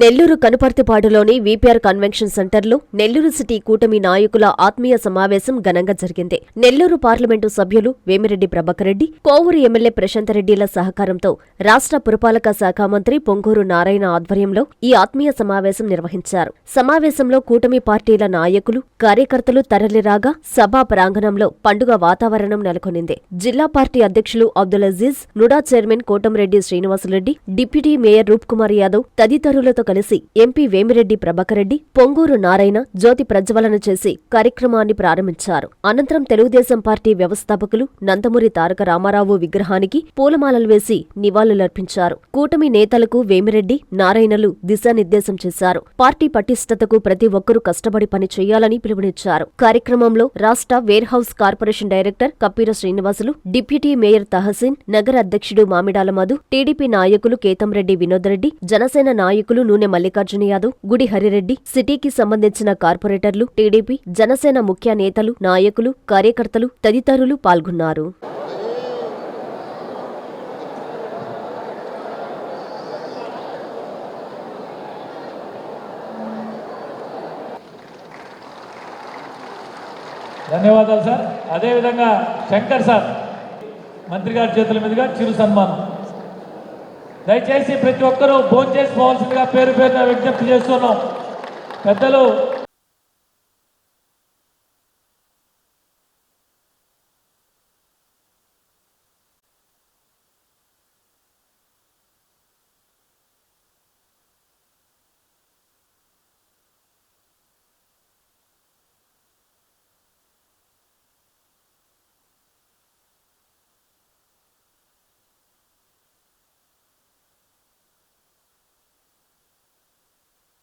Nellore కనుపర్తిపాడులోని VPR convention సెంటర్లో Nellore city కూటమి నాయకుల ఆత్మీయ సమావేశం ఘనంగా జరిగింది. నెల్లూరు పార్లమెంటు సభ్యులు వేమిరెడ్డి ప్రభాకర్ రెడ్డి కోవూరు ఎమ్మెల్యే ప్రశాంతరెడ్డిల సహకారంతో రాష్ట్ర పురపాలక శాఖ మంత్రి పొంగూరు నారాయణ ఆధ్వర్యంలో ఈ ఆత్మీయ సమావేశం నిర్వహించారు. సమావేశంలో కూటమి పార్టీల నాయకులు కార్యకర్తలు తరలిరాగా సభా ప్రాంగణంలో పండుగ వాతావరణం నెలకొనింది. జిల్లా పార్టీ అధ్యక్షులు Abdul Aziz NUDA chairman Kotamreddy Srinivasareddy deputy mayor Roop Kumar Yadav తదితరులతో కలిసి ఎంపీ వేమిరెడ్డి ప్రభాకరెడ్డి పొంగూరు నారాయణ జ్యోతి ప్రజ్వలన చేసి కార్యక్రమాన్ని ప్రారంభించారు. అనంతరం తెలుగుదేశం పార్టీ వ్యవస్థాపకులు నందమూరి తారక రామారావు విగ్రహానికి పూలమాలలు వేసి నివాళులర్పించారు. కూటమి నేతలకు వేమిరెడ్డి నారాయణలు దిశానిర్దేశం చేశారు. పార్టీ పటిష్టతకు ప్రతి ఒక్కరూ కష్టపడి పని చేయాలని పిలుపునిచ్చారు. కార్యక్రమంలో రాష్ట్ర warehouse corporation director Kappira Srinivasulu deputy mayor Tahseen నగర అధ్యక్షుడు మామిడాల మధు టీడీపీ నాయకులు కేతంరెడ్డి వినోద్ రెడ్డి జనసేన నాయకులు నూనె మల్లికార్జున యాదవ్ గుడి హరిరెడ్డి సిటీకి సంబంధించిన కార్పొరేటర్లు టీడీపీ జనసేన ముఖ్య నేతలు నాయకులు కార్యకర్తలు తదితరులు పాల్గొన్నారు. ధన్యవాదాలు సార్. అదేవిధంగా శంకర్ సార్ మంత్రి గారి చేతుల మీదుగా చిరు సన్మానం. దయచేసి ప్రతి ఒక్కరూ భోజనం చేసుకోవాల్సిందిగా పేరు పేరున విజ్ఞప్తి చేస్తున్నాం. పెద్దలు